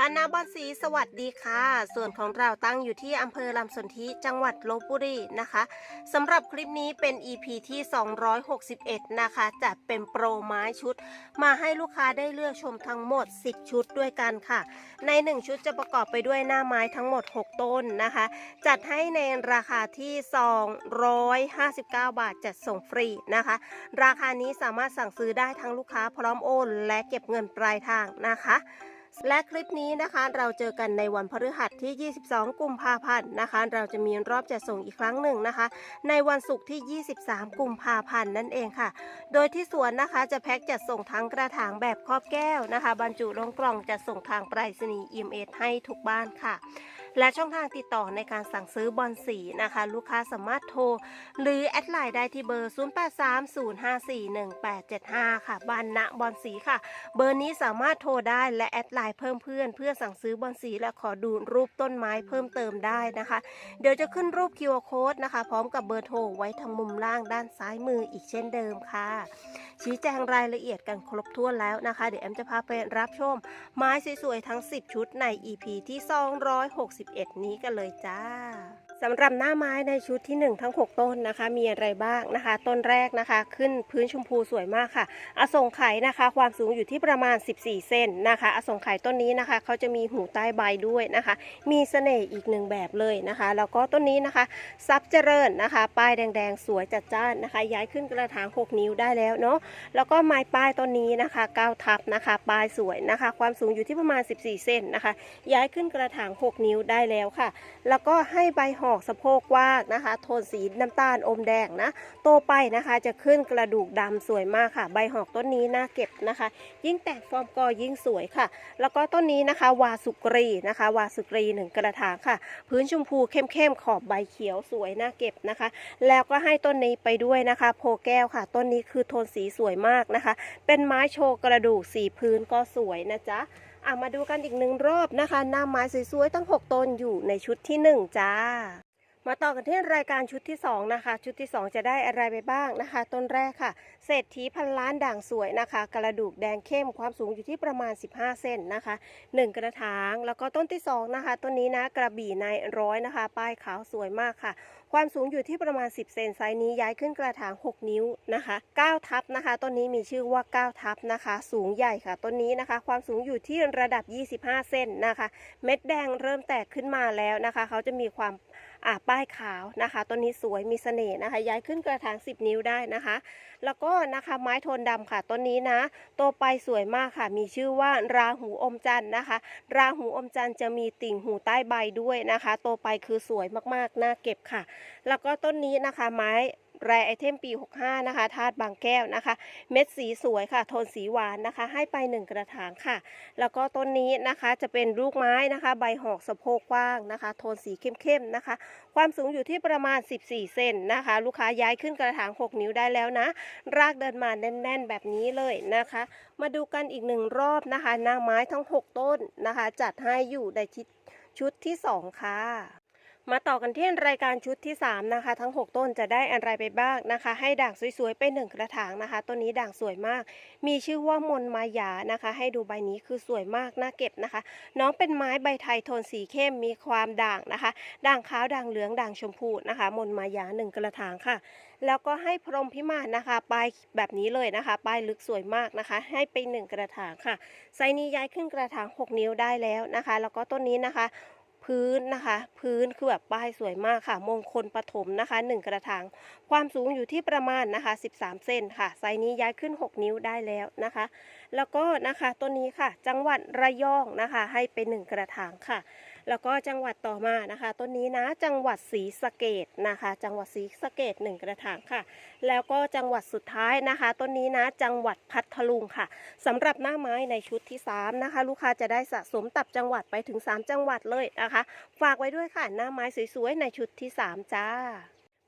บ้านนาบอนสีสวัสดีค่ะ ส่วนของเราตั้งอยู่ที่อำเภอลำสนธิจังหวัดลบบุรีนะคะสำหรับคลิปนี้เป็น EP ที่ 261 นะคะ จัดเป็นโปรไม้ชุด มาให้ลูกค้าได้เลือกชมทั้งหมด 10 ชุดด้วยกันค่ะ ใน 1 ชุดจะประกอบไปด้วยหน้าไม้ทั้งหมด 6 ต้นนะคะ จัดให้ในราคาที่ 259 บาทจัดส่งฟรีนะคะ ราคานี้สามารถสั่งซื้อได้ทั้งลูกค้าพร้อมโอน และเก็บเงินปลายทางนะคะ และคลิปนี้นะคะเราเจอกันในวันพฤหัสที่ 22 กุมภาพันธ์นะคะ เราจะมีรอบจัดส่งอีกครั้งหนึ่งนะคะ ในวันศุกร์ที่ 23 กุมภาพันธ์นั่นเองค่ะ โดยที่สวนนะคะจะแพ็คจัดส่งทั้งกระถางแบบครอบแก้วนะคะ บรรจุลงกล่องจัดส่งทางไปรษณีย์ EMS ให้ทุกบ้านค่ะ และช่องทางติดต่อในการสั่งซื้อบอลสีนะคะ ลูกค้าสามารถโทร หรือแอดไลน์ได้ที่เบอร์ 0830541875 ค่ะบ้านณบอลสีค่ะ เบอร์นี้สามารถโทรได้และแอดไลน์เพิ่มเพื่อน เพื่อสั่งซื้อบอลสีและขอดูรูปต้นไม้เพิ่มเติมได้นะคะ เดี๋ยวจะขึ้นรูป QR Code นะคะ พร้อมกับเบอร์โทรไว้ทางมุมล่างด้านซ้ายมืออีกเช่นเดิมค่ะ ชี้แจงรายละเอียดกันครบถ้วนแล้วนะคะ เดี๋ยวแอมจะพาไปรับชม ไม้สวยๆทั้ง 10 ชุดใน EP ที่ 260 11 นี้กันเลยจ้า สำหรับหน้าไม้ในชุดที่ 1 ทั้ง 6 ต้นนะคะ มีอะไรบ้างนะคะ ต้นแรกนะคะ ขึ้นพื้นชมพูสวยมากค่ะ อสงไขยนะคะ ความสูงอยู่ที่ประมาณ 14 เซนนะคะ อสงไขยต้นนี้นะคะเขาจะมีหูใต้ใบด้วยนะคะ มีเสน่ห์อีกหนึ่งแบบเลยนะคะ แล้วก็ต้นนี้นะคะ ซับเจริญนะคะ ป้ายแดงๆ สวยจัดจ้านนะคะ ย้ายขึ้นกระถาง 6 นิ้วได้แล้วเนาะ แล้วก็ไม้ป้ายต้นนี้นะคะ9ทับนะคะปลายสวยนะคะ ความสูงอยู่ที่ประมาณ 14 เซนนะคะ ย้ายขึ้นกระถาง 6 นิ้วได้แล้วค่ะ แล้วก็ให้ใบหออกสะโพกกว้างนะคะ โทนสีน้ำตาลอมแดงนะ โตไปนะคะจะขึ้นกระดูกดำสวยมากค่ะ ใบหอกต้นนี้น่าเก็บนะคะ ยิ่งแตกฟอร์มกอยิ่งสวยค่ะ แล้วก็ต้นนี้นะคะ วาสุกรีนะคะ วาสุกรีหนึ่งกระถางค่ะ พื้นชมพูเข้มๆขอบใบเขียวสวยน่าเก็บนะคะ แล้วก็ให้ต้นนี้ไปด้วยนะคะ โพแก้วค่ะ ต้นนี้คือโทนสีสวยมากนะคะ เป็นไม้โชว์กระดูกสีพื้นก็สวยนะจ๊ะ อะมาดูกันอีกหนึ่งรอบนะคะหน้าไม้สวยๆตั้ง 6ต้นอยู่ในชุดที่ 1 จ้า มาต่อกันที่รายการชุดที่2นะคะ ชุดที่ 2 จะได้อะไรไปบ้างนะคะ ต้นแรกค่ะ เศรษฐีพันล้านด่างสวยนะคะ กระดูกแดงเข้มความสูงอยู่ที่ประมาณ 15 เซนนะคะ 1 กระถาง แล้วก็ต้นที่2นะคะต้นนี้นะกระบี่ในร้อยนะคะ ป้ายขาวสวยมากค่ะ ความสูงอยู่ที่ประมาณ 10 เซนไซส์นี้ย้ายขึ้นกระถาง 6 นิ้วนะคะ9ทับนะคะต้นนี้มีชื่อว่า 9 ทับนะคะ สูงใหญ่ค่ะต้นนี้นะคะ ความสูงอยู่ที่ระดับ 25 เซนนะคะ เม็ดแดงเริ่มแตกขึ้นมาแล้วนะคะ เขาจะมีความ อ่าป้ายขาวนะคะต้นนี้สวยมีเสน่ห์นะคะ ย้ายขึ้นกระถาง 10 นิ้วได้นะคะ แล้วก็นะคะไม้โทนดำค่ะต้นนี้นะโตไปสวยมากค่ะ มีชื่อว่าราหูอมจันทร์นะคะ ราหูอมจันทร์จะมีติ่งหูใต้ใบด้วยนะคะ โตไปคือสวยมากๆน่าเก็บค่ะ แล้วก็ต้นนี้นะคะไม้ แรไอเทมปี 65 นะคะธาตุบางแก้วนะคะ เม็ดสีสวยค่ะ โทนสีหวานนะคะ ให้ไป 1 กระถางค่ะ แล้วก็ต้นนี้นะคะจะเป็นลูกไม้นะคะ ใบหอกสะโพกกว้างนะคะ โทนสีเข้มๆนะคะ ความสูงอยู่ที่ประมาณ 14 เซนนะคะ ลูกค้าย้ายขึ้นกระถาง 6 นิ้วได้แล้วนะ รากเดินมาแน่นๆ แบบนี้เลยนะคะ มาดูกันอีกหนึ่งรอบนะคะหน้าไม้ทั้ง 6 ต้นนะคะ จัดให้อยู่ในชุดที่ 2 ค่ะ มาต่อกันที่รายการชุดที่ 3 นะคะ ทั้ง 6 ต้นจะได้อะไรไปบ้างนะคะ ให้ด่างสวยๆ ไปหนึ่งกระถางนะคะ ต้นนี้ด่างสวยมาก มีชื่อว่ามนมายานะคะ ให้ดูใบนี้คือสวยมากน่าเก็บนะคะ น้องเป็นไม้ใบไทยโทนสีเข้มมีความด่างนะคะ ด่างขาวด่างเหลืองด่างชมพูนะคะ มนมายาหนึ่งกระถางค่ะ แล้วก็ให้พรมพิมานนะคะปลายแบบนี้เลยนะคะปลายลึกสวยมากนะคะ ให้ไปหนึ่งกระถางค่ะไซนี้ย้ายขึ้นกระถาง 6 นิ้วได้แล้วนะคะ แล้วก็ต้นนี้นะคะ พื้นนะคะ พื้นคือแบบป้ายสวยมากค่ะ มงคลปฐมนะคะ 1 กระถาง ความสูงอยู่ที่ประมาณนะคะ 13 เซนค่ะ ไซนี้ย้ายขึ้น 6 นิ้วได้แล้วนะคะ แล้วก็นะคะต้นนี้ค่ะ จังหวัดระยองนะคะ ให้เป็น1กระถางค่ะ แล้วก็จังหวัดต่อมานะคะ ต้นนี้นะจังหวัดศรีสะเกดนะคะ จังหวัดศรีสะเกดหนึ่งกระถางค่ะ แล้วก็จังหวัดสุดท้ายนะคะ ต้นนี้นะจังหวัดพัทลุงค่ะสำหรับหน้าไม้ในชุดที่ 3 นะคะ ลูกค้าจะได้สะสมตับจังหวัดไปถึง 3 จังหวัดเลยนะคะ ฝากไว้ด้วยค่ะหน้าไม้สวยๆในชุดที่ 3 จ้า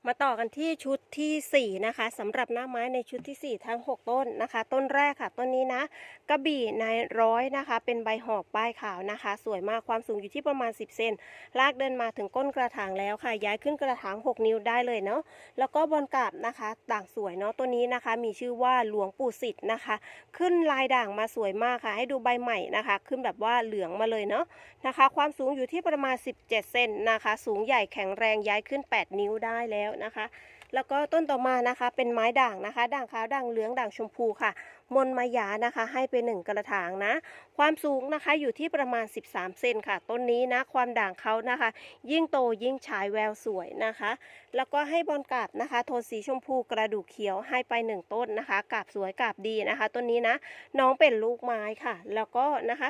มาต่อกันที่ชุดทีสี่ 4 นะคะสำหรับหน้าไม้ในชุดทีสี่ 4 ทั้ง 6 ต้นนะคะ ต้นแรกค่ะ ต้นนี้นะกระบี่นายร้อยนะคะ เป็นใบหอกป้ายขาวนะคะ สวยมากความสูงอยู่ที่ประมาณ 10 เซนลากเดินมาถึงก้นกระถางแล้วค่ะ ย้ายขึ้นกระถาง 6 นิ้วได้เลยเนาะแล้วก็บนกาบนะคะด่างสวยเนาะตัวนี้นะคะ มีชื่อว่าหลวงปู่สิทธิ์นะคะ ขึ้นลายด่างมาสวยมากค่ะ ให้ดูใบใหม่นะคะ ขึ้นแบบว่าเหลืองมาเลยเนาะนะคะ ความสูงอยู่ที่ประมาณ 17 เซนนะคะ สูงใหญ่แข็งแรงย้ายขึ้น 8 นิ้วได้แล้วนะคะ แล้วก็ต้นต่อมานะคะเป็นไม้ด่างนะคะ ด่างขาวด่างเหลืองด่างชมพูค่ะ มนมายานะคะ ให้ไปหนึ่งกระถางนะ ความสูงนะคะอยู่ที่ประมาณ 13 เซนค่ะ ต้นนี้นะความด่างเขานะคะ ยิ่งโตยิ่งฉายแววสวยนะคะ แล้วก็ให้บอลกาบนะคะ โทนสีชมพูกระดูกเขียวให้ไปหนึ่งต้นนะคะกาบสวยกาบดีนะคะ ต้นนี้นะ น้องเป็นลูกไม้ค่ะ แล้วก็นะคะ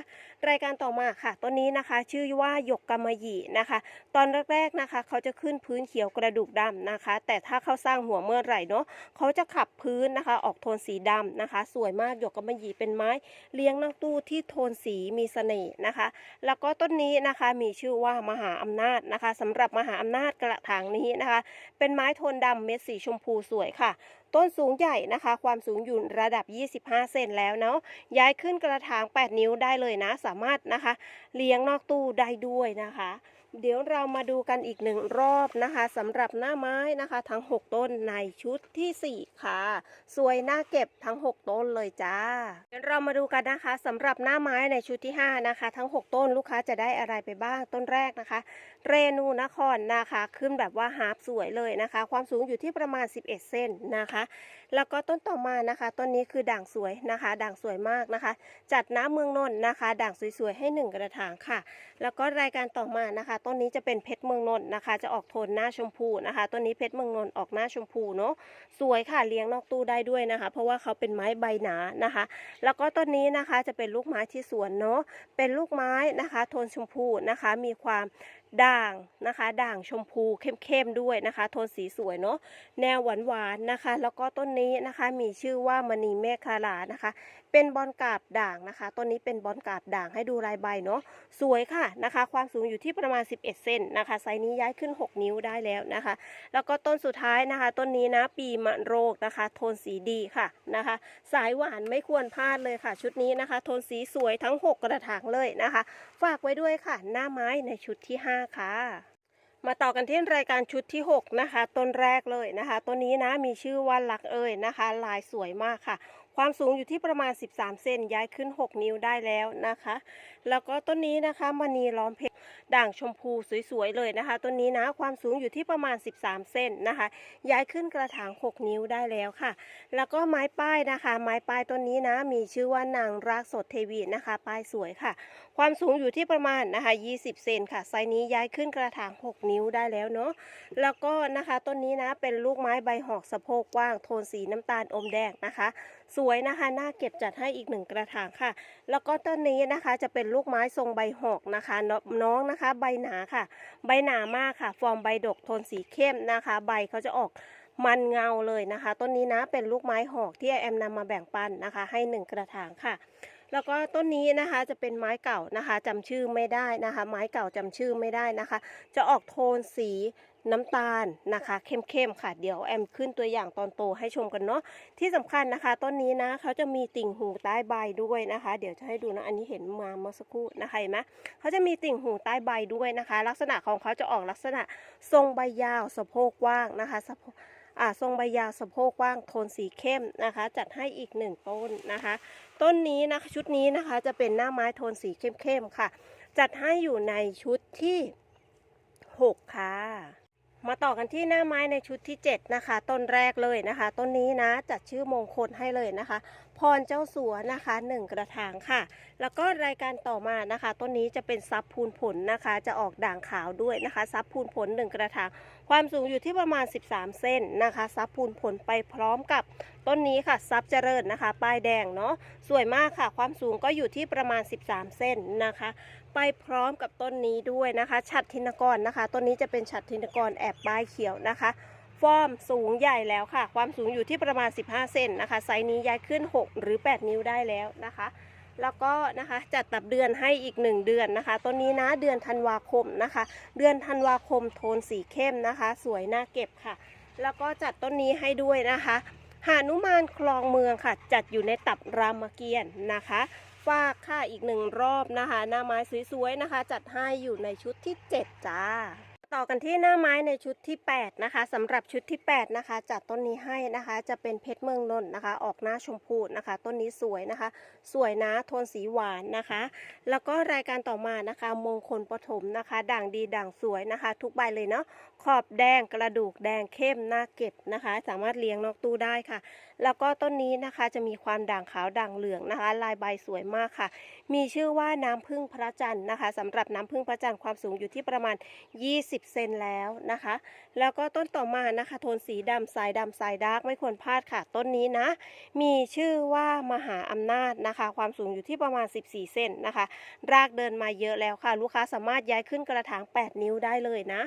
รายการต่อมาค่ะ ต้นนี้นะคะ ชื่อว่าหยกกำมะหยี่นะคะ ตอนแรกๆนะคะ เขาจะขึ้นพื้นเขียวกระดูกดำนะคะ แต่ถ้าเขาสร้างหัวเมื่อไหร่เนาะเขาจะขับพื้นนะคะ ออกโทนสีดำนะคะ สวยมากหยกกำมะหยี่เป็นไม้ เลี้ยงนอกตู้ที่โทนสีมีเสน่ห์นะคะ แล้วก็ต้นนี้นะคะมีชื่อว่ามหาอำนาจนะคะสำหรับมหาอำนาจกระถางนี้นะคะ เป็นไม้โทนดำเม็ดสีชมพูสวยค่ะต้นสูงใหญ่นะคะ ความสูงอยู่ระดับ 25 เซนแล้วเนาะ ย้ายขึ้นกระถาง 8 นิ้วได้เลยนะ สามารถนะคะ เลี้ยงนอกตู้ได้ด้วยนะคะ เดี๋ยวเรามาดูกันอีกหนึ่งรอบนะคะสำหรับหน้าไม้นะคะ ทั้ง 6 ต้นในชุดทีสี่4 ค่ะ สวยน่าเก็บทั้ง 6 ต้นเลยจ้า เดี๋ยวเรามาดูกันนะคะสำหรับหน้าไม้ในชุดที่ 5 นะคะ ทั้ง 6 ต้นลูกค้าจะได้อะไรไปบ้างต้นแรกนะคะ เรนูนครนะคะ ขึ้นแบบว่าฮาร์ปสวยเลยนะคะ ความสูงอยู่ที่ประมาณ 11 เซนนะคะ แล้วก็ต้นต่อมานะคะต้นนี้คือด่างสวยนะคะ ด่างสวยมากนะคะ จัดน้ำเมืองนนท์นะคะ ด่างสวยๆให้หนึ่งกระถางค่ะ แล้วก็รายการต่อมานะคะต้นนี้จะเป็นเพชรเมืองนนท์นะคะ จะออกโทนหน้าชมพูนะคะต้นนี้เพชรเมืองนนท์ออกหน้าชมพูเนาะสวยค่ะเลี้ยงนอกตู้ได้ด้วยนะคะ เพราะว่าเขาเป็นไม้ใบหนานะคะ แล้วก็ต้นนี้นะคะจะเป็นลูกไม้ที่สวนเนาะเป็นลูกไม้นะคะ โทนชมพูนะคะ มีความ ด่างนะคะ ด่างชมพูเข้มๆด้วยนะคะ โทนสีสวยเนาะแนวหวานๆนะคะ แล้วก็ต้นนี้นะคะมีชื่อว่ามณีเมฆคาลานะคะ เป็นบอลกาบด่างนะคะต้นนี้เป็นบอลกาบด่างให้ดูลายใบเนาะสวยค่ะนะคะ ความสูงอยู่ที่ประมาณ 11 เซนนะคะ ไซส์นี้ย้ายขึ้น 6 นิ้วได้แล้วนะคะ แล้วก็ต้นสุดท้ายนะคะ ต้นนี้นะปีมะโรกนะคะ โทนสีดีค่ะนะคะ สายหวานไม่ควรพลาดเลยค่ะ ชุดนี้นะคะ โทนสีสวยทั้ง 6 กระถางเลยนะคะ ฝากไว้ด้วยค่ะ หน้าไม้ในชุดที่5 ค่ะ มาต่อกันที่รายการชุดที่ 6 นะคะ ต้นแรกเลยนะคะ ต้นนี้นะมีชื่อว่าลักเอ่ยนะคะ ลายสวยมากค่ะ ความสูงอยู่ที่ประมาณ 13 เซนย้ายขึ้น 6 นิ้วได้แล้วนะคะ แล้วก็ต้นนี้นะคะมณีล้อมเพชรด่างชมพูสวยๆเลยนะคะ ต้นนี้นะความสูงอยู่ที่ประมาณ 13 เซนนะคะ ย้ายขึ้นกระถาง 6 นิ้วได้แล้วค่ะ แล้วก็ไม้ป้ายนะคะ ไม้ป้ายต้นนี้นะ มีชื่อว่านางรักสดเทวีนะคะ ป้ายสวยค่ะ ความสูงอยู่ที่ประมาณนะคะ 20 เซนค่ะ ไซนี้ย้ายขึ้นกระถาง 6 นิ้วได้แล้วเนาะ แล้วก็นะคะต้นนี้นะเป็นลูกไม้ใบหอกสะโพกกว้างโทนสีน้ำตาลอมแดงนะคะ สวยนะคะน่าเก็บจัดให้อีกหนึ่งกระถางค่ะ แล้วก็ต้นนี้นะคะจะเป็นลูกไม้ทรงใบหอกนะคะ น้องนะคะ ใบหนาค่ะ ใบหนามากค่ะ ฟอร์มใบดกโทนสีเข้มนะคะ ใบเขาจะออกมันเงาเลยนะคะ ต้นนี้นะเป็นลูกไม้หอกที่แอมนำมาแบ่งปันนะคะ ให้หนึ่งกระถางค่ะแล้วก็ต้นนี้นะคะจะเป็นไม้เก่านะคะจำชื่อไม่ได้นะคะ ไม้เก่าจำชื่อไม่ได้นะคะ จะออกโทนสี น้ำตาลนะคะ เข้มๆค่ะ เดี๋ยวแอมขึ้นตัวอย่างตอนโตให้ชมกันเนาะที่สำคัญนะคะต้นนี้นะเขาจะมีติ่งหูใต้ใบด้วยนะคะ เดี๋ยวจะให้ดูนะอันนี้เห็นมาเมื่อสักครู่นะคะเห็นไหมเขาจะมีติ่งหูใต้ใบด้วยนะคะ ลักษณะของเขาจะออกลักษณะทรงใบยาวสะโพกกว้างนะคะสะโพกอ่าทรงใบยาวสะโพกกว้างโทนสีเข้มนะคะ จัดให้อีกหนึ่งต้นนะคะ ต้นนี้นะคะชุดนี้นะคะจะเป็นหน้าไม้โทนสีเข้มๆค่ะ จัดให้อยู่ในชุดที่ 6 ค่ะ มาต่อกันที่หน้าไม้ในชุดที่ 7 นะคะ ต้นแรกเลยนะคะ ต้นนี้นะจัดชื่อมงคลให้เลยนะคะ พรเจ้าสัวนะคะหนึ่งกระถางค่ะ แล้วก็รายการต่อมานะคะ ต้นนี้จะเป็นซับพูนผลนะคะ จะออกด่างขาวด้วยนะคะซับพูนผลหนึ่งกระถาง ความสูงอยู่ที่ประมาณ 13เส้นนะคะซับพูนผลไปพร้อมกับต้นนี้ค่ะซับเจริญนะคะ ป้ายแดงเนาะสวยมากค่ะ ความสูงก็อยู่ที่ประมาณ 13เส้นนะคะ ไปพร้อมกับต้นนี้ด้วยนะคะ ฉัดทินกรนะคะ ต้นนี้จะเป็นฉัดทินกรแอบป้ายเขียวนะคะ ฟอร์มสูงใหญ่แล้วค่ะ ความสูงอยู่ที่ประมาณ 15 เซนนะคะ ไซส์นี้ย้ายขึ้น 6 หรือ 8 นิ้วได้แล้วนะคะ แล้วก็นะคะจัดตับเดือนให้อีก 1 เดือนนะคะ ต้นนี้นะเดือนธันวาคมนะคะ เดือนธันวาคมโทนสีเข้มนะคะ สวยน่าเก็บค่ะ แล้วก็จัดต้นนี้ให้ด้วยนะคะหานุมานคลองเมืองค่ะ จัดอยู่ในตับรามเกียรตินะคะ ฝากค่ะอีกหนึ่งรอบนะคะ หน้าไม้สวยๆนะคะ จัดให้อยู่ในชุดที่ 7 จ้า ต่อกันที่หน้าไม้ในชุดที่ 8 นะคะสำหรับชุดที่ 8 นะคะ จัดต้นนี้ให้นะคะ จะเป็นเพชรเมืองนนท์นะคะ ออกหน้าชมพูนะคะ ต้นนี้สวยนะคะ สวยนะโทนสีหวานนะคะ แล้วก็รายการต่อมานะคะ มงคลปฐมนะคะ ด่างดีด่างสวยนะคะ ทุกใบเลยเนาะขอบแดงกระดูกแดงเข้มหน้าเก็บนะคะ สามารถเลี้ยงนอกตู้ได้ค่ะ แล้วก็ต้นนี้นะคะจะมีความด่างขาวด่างเหลืองนะคะ ลายใบสวยมากค่ะ มีชื่อว่าน้ำพึ่งพระจันทร์นะคะสำหรับน้ำพึ่งพระจันทร์ความสูงอยู่ที่ประมาณ 20 เซนแล้วนะคะ แล้วก็ต้นต่อมานะคะ โทนสีดำสายดำสายดาร์กไม่ควรพลาดค่ะ ต้นนี้นะ มีชื่อว่ามหาอำนาจนะคะ ความสูงอยู่ที่ประมาณ 14 เซนนะคะ รากเดินมาเยอะแล้วค่ะ ลูกค้าสามารถย้ายขึ้นกระถาง 8 นิ้วได้เลยนะ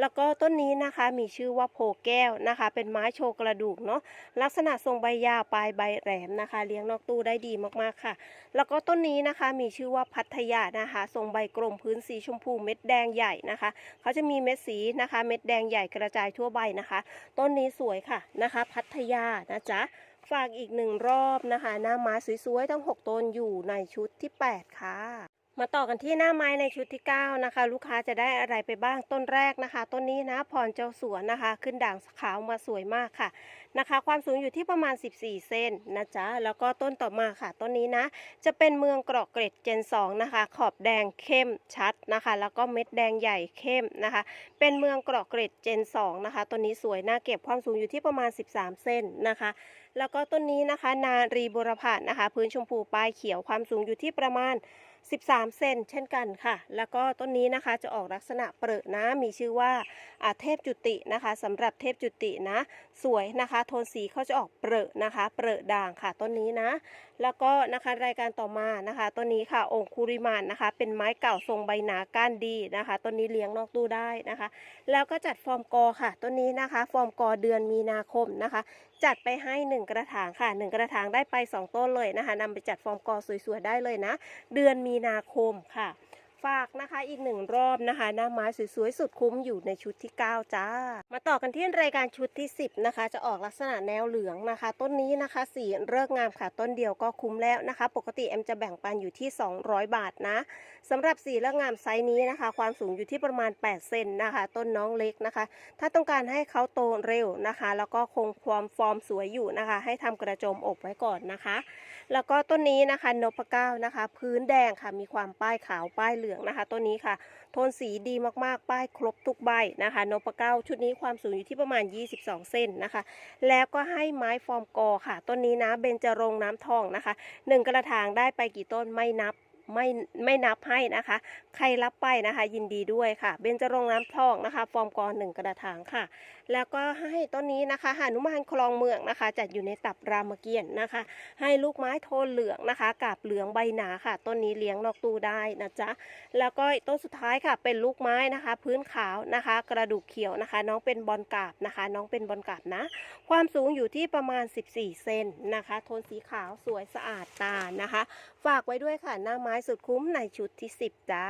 แล้วก็ต้นนี้นะคะมีชื่อว่าโพแก้วนะคะ เป็นไม้โชว์กระดูกเนาะลักษณะทรงใบยาวปลายใบแหลมนะคะ เลี้ยงนอกตู้ได้ดีมากๆค่ะ แล้วก็ต้นนี้นะคะมีชื่อว่าพัทยานะคะ ทรงใบกลมพื้นสีชมพูเม็ดแดงใหญ่นะคะ เขาจะมีเม็ดสีนะคะ เม็ดแดงใหญ่กระจายทั่วใบนะคะ ต้นนี้สวยค่ะนะคะ พัทยานะจ๊ะฝากอีกหนึ่งรอบนะคะ หน้าม้สวยๆทั้ง 6ต้นอยู่ในชุดที่ 8 ค่ะ มาต่อกันที่หน้าไม้ในชุดที่ 9 นะคะ ลูกค้าจะได้อะไรไปบ้างต้นแรกนะคะ ต้นนี้นะพรเจ้าสวนนะคะ ขึ้นด่างขาวมาสวยมากค่ะนะคะ ความสูงอยู่ที่ประมาณ 14 เซนนะจ๊ะแล้วก็ต้นต่อมาค่ะ ต้นนี้นะ จะเป็นเมืองเกราะเกร็ดเจน 2 นะคะ ขอบแดงเข้มชัดนะคะ แล้วก็เม็ดแดงใหญ่เข้มนะคะ เป็นเมืองเกราะเกร็ดเจน 2 นะคะต้นนี้สวยน่าเก็บความสูงอยู่ที่ประมาณ 13 เซนนะคะ แล้วก็ต้นนี้นะคะ นารีบุรพานะคะ พื้นชมพูปลายเขียวความสูงอยู่ที่ประมาณ 13 เซนเช่นกันค่ะ แล้วก็ต้นนี้นะคะจะออกลักษณะเปรอะนะ มีชื่อว่าอาเทพจุตินะคะสำหรับเทพจุตินะ สวยนะคะ โทนสีเขาจะออกเปรอะนะคะ เปรอะด่างค่ะต้นนี้นะ แล้วก็นะคะรายการต่อมานะคะต้นนี้ค่ะองคุริมานนะคะ เป็นไม้เก่าทรงใบหนาก้านดีนะคะต้นนี้เลี้ยงนอกตู้ได้นะคะ แล้วก็จัดฟอร์มกอค่ะต้นนี้นะคะ ฟอร์มกอเดือนมีนาคมนะคะ จัดไปให้ 1 กระถางค่ะ 1 กระถางได้ไป 2 ต้นเลยนะคะนำไปจัดฟอร์มกอสวยๆได้เลยนะ เดือนมีนาคมค่ะ ฝากนะคะอีกหนึ่งรอบนะคะ หน้าไม้สวยๆสุดคุ้มอยู่ในชุดที่ 9 จ้า มาต่อกันที่รายการชุดที่ 10 นะคะ จะออกลักษณะแนวเหลืองนะคะ ต้นนี้นะคะสีเลิกงามค่ะ ต้นเดียวก็คุ้มแล้วนะคะ ปกติแอมจะแบ่งปันอยู่ที่ 200 บาทนะสำหรับสีเลิกงามไซส์นี้นะคะ ความสูงอยู่ที่ประมาณ 8 เซนนะคะ ต้นน้องเล็กนะคะ ถ้าต้องการให้เขาโตเร็วนะคะ แล้วก็คงความฟอร์มสวยอยู่นะคะ ให้ทำกระโจมอบไว้ก่อนนะคะ แล้วก็ต้นนี้นะคะนพเก้านะคะ พื้นแดงค่ะมีความป้ายขาวป้ายเหลืองนะคะต้นนี้ค่ะ โทนสีดีมากๆ ป้ายครบทุกใบนะคะนพเก้าชุดนี้ความสูงอยู่ที่ประมาณ 22 เซนนะคะ แล้วก็ให้ไม้ฟอร์มกอค่ะ ต้นนี้นะเบญจรงน้ำทองนะคะหนึ่งกระถางได้ไปกี่ต้นไม่นับ ไม่ไม่นับให้นะคะ ใครรับไปนะคะ ยินดีด้วยค่ะ เบญจรงน้ำทองนะคะ ฟอร์มกอหนึ่งกระถางค่ะ แล้วก็ให้ต้นนี้นะคะหานุมานคลองเมืองนะคะ จัดอยู่ในตับรามเกียรตินะคะ ให้ลูกไม้โทนเหลืองนะคะกาบเหลืองใบหนาค่ะ ต้นนี้เลี้ยงนอกตู้ได้นะจ๊ะ แล้วก็ต้นสุดท้ายค่ะ เป็นลูกไม้นะคะ พื้นขาวนะคะ กระดูกเขียวนะคะ น้องเป็นบอลกาบนะคะ น้องเป็นบอลกาบนะ ความสูงอยู่ที่ประมาณ 14 เซนนะคะ โทนสีขาวสวยสะอาดตานะคะ ฝากไว้ด้วยค่ะหน้าไม้สุดคุ้มในชุดที่ 10 จ้า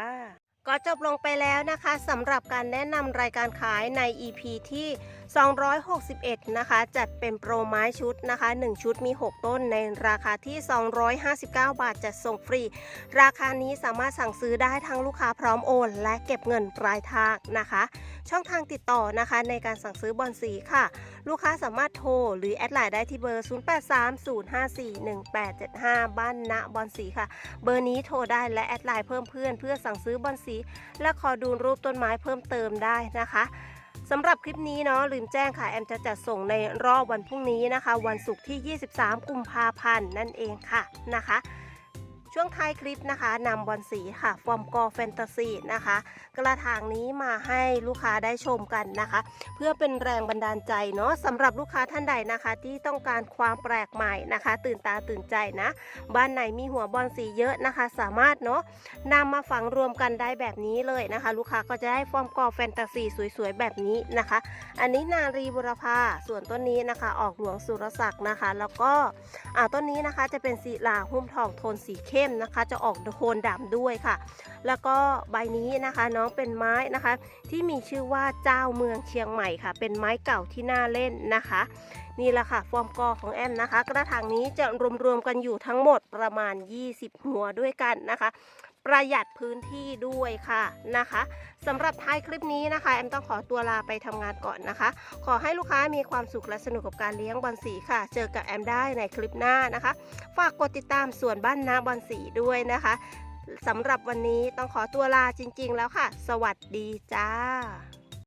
ก็จบลงไปแล้วนะคะสำหรับการแนะนำรายการขายใน EP ที่ 261 นะคะ จัดเป็นโปรไม้ชุดนะคะ 1 ชุดมี 6 ต้นในราคาที่ 259 บาทจัดส่งฟรี ราคานี้สามารถสั่งซื้อได้ทั้งลูกค้าพร้อมโอน และเก็บเงินปลายทางนะคะ ช่องทางติดต่อนะคะในการสั่งซื้อบอลสีค่ะ ลูกค้าสามารถโทร หรือแอดไลน์ได้ที่เบอร์ 0830541875 บ้านณบอลสีค่ะ เบอร์นี้โทรได้และแอดไลน์เพิ่มเพื่อนเพื่อสั่งซื้อบอลสี และขอดูรูปต้นไม้เพิ่มเติมได้นะคะ สำหรับคลิปนี้เนาะลืมแจ้งค่ะ แอมจะจัดส่งในรอบวันพรุ่งนี้นะคะ วันศุกร์ที่ 23 กุมภาพันธ์นั่นเองค่ะนะคะ ช่วงท้ายคลิปนะคะนำบอลสีค่ะ ฟอร์มกอแฟนตาซีนะคะ กระถางนี้มาให้ลูกค้าได้ชมกันนะคะ เพื่อเป็นแรงบันดาลใจเนาะสำหรับลูกค้าท่านใดนะคะ ที่ต้องการความแปลกใหม่นะคะ ตื่นตาตื่นใจนะ บ้านไหนมีหัวบอลสีเยอะนะคะ สามารถเนาะนำมาฝังรวมกันได้แบบนี้เลยนะคะ ลูกค้าก็จะได้ฟอร์มกอแฟนตาซีสวยๆแบบนี้นะคะ อันนี้นารีบุรพาส่วนต้นนี้นะคะ ออกหลวงสุรศักดิ์นะคะ แล้วก็อ่าต้นนี้นะคะจะเป็นสีลาหุ้มทองโทนสีเข้มมนะคะ จะออกโทนดำด้วยค่ะ แล้วก็ใบนี้นะคะน้องเป็นไม้นะคะ ที่มีชื่อว่าเจ้าเมืองเชียงใหม่ค่ะ เป็นไม้เก่าที่น่าเล่นนะคะ นี่แหละค่ะ ฟอร์มกอของแอมนะคะ กระถางนี้จะรวมๆกันอยู่ทั้งหมดประมาณ 20 หัวด้วยกันนะคะ ประหยัดพื้นที่ด้วยค่ะนะคะสำหรับท้ายคลิปนี้นะคะแอมต้องขอตัวลาไปทำงานก่อนนะคะ ขอให้ลูกค้ามีความสุขและสนุกกับการเลี้ยงบอลสีค่ะ เจอกับแอมได้ในคลิปหน้านะคะ ฝากกดติดตามส่วนบ้านนาบอลสีด้วยนะคะสำหรับวันนี้ต้องขอตัวลาจริง ๆ แล้วค่ะ สวัสดีจ้า